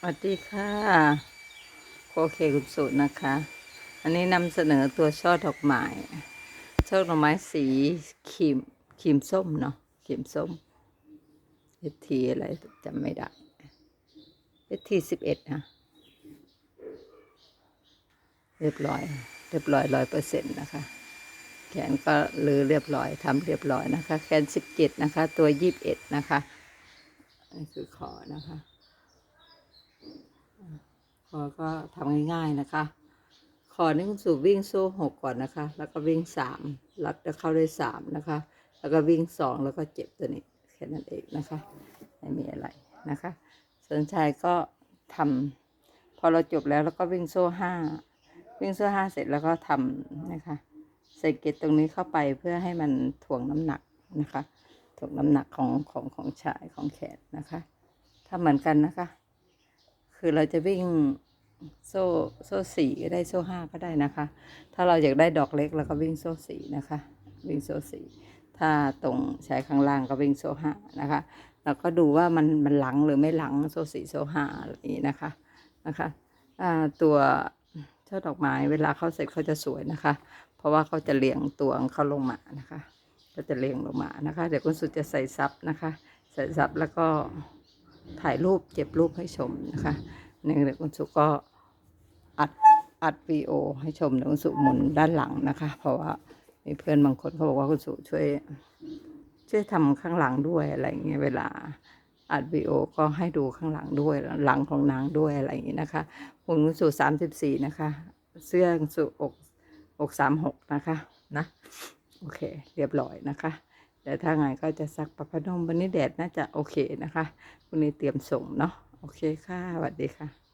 สวัสดีค่ะโอเคคุณสุนะคะ อันนี้นำเสนอตัวช่อดอกไม้ช่อดอกไม้สีครีมครีมส้มเนาะครีมส้มเอทีอะไรจำไม่ได้เอทีสิบเอ็ดนะเรียบร้อย เรียบร้อยร้อยเปอร์เซ็นต์นะคะ แขนก็ลือเรียบร้อยทำเรียบร้อยนะคะ แขนสิบเจ็ดนะคะ ตัวยี่สิบเอ็ดนะคะนี่คือขอนะคะ ก็ทำง่ายๆนะคะคอนี่คุณสู่วิ่งโซ่หกก่อนนะคะ แล้วก็วิ่งสามรัดจะเข้าได้สามนะคะ แล้วก็วิ่งสองแล้วก็เจ็บตัวนี้แค่นั้นเองนะคะไม่มีอะไรนะคะสนใจก็ทำพอเราจบแล้วแล้วก็วิ่งโซ่ห้าวิ่งโซ่ห้าเสร็จแล้วก็ทำนะคะใส่เกล็ดตรงนี้เข้าไปเพื่อให้มันถ่วงน้ำหนักนะคะถ่วงน้ำหนักของของของชายของแขนนะคะถ้าเหมือนกันนะคะ คือเราจะวิ่งโซ่โซ่สี่ก็ได้โซ่ห้าก็ได้นะคะ ถ้าเราอยากได้ดอกเล็กเราก็วิ่งโซ่สี่นะคะ วิ่งโซ่สี่ถ้าตรงใชายข้างล่างก็วิ่งโซ่ห้านะคะเราก็ดูว่ามันมันหลังหรือไม่หลังโซ่สี่โซ่ห้าอะไรนี้นะคะนะคะตัวช่อดอกไม้เวลาเขาเสร็จเขาจะสวยนะคะ เพราะว่าเขาจะเรียงตัวเขาลงมานะคะก็จะเรียงลงมานะคะ เดี๋ยวคุณสุดจะใส่ซับนะคะ ใส่ซับแล้วก็ ถ่ายรูปเก็บรูปให้ชมนะคะหนึ่งเดี๋ยวคุณสุก็อัดอัดวีโอให้ชมเดี๋ยวคุณสุหมุนด้านหลังนะคะ เพราะว่ามีเพื่อนบางคนเขาบอกว่าคุณสุช่วยช่วยทำข้างหลังด้วยอะไรอย่างเงี้ยเวลาอัดวีโอก็ให้ดูข้างหลังด้วยหลังของนางด้วยอะไรอย่างงี้นะคะคุณสุสามสิบสี่นะคะ เสื้อคุณสุอกอกสามหกนะคะนะโอเค เรียบร้อยนะคะ แต่ถ้าไงก็จะซักประพนมวันนี้แดดน่าจะโอเคนะคะวันนี้เตรียมส่งเนาะโอเคค่ะสวัสดีค่ะ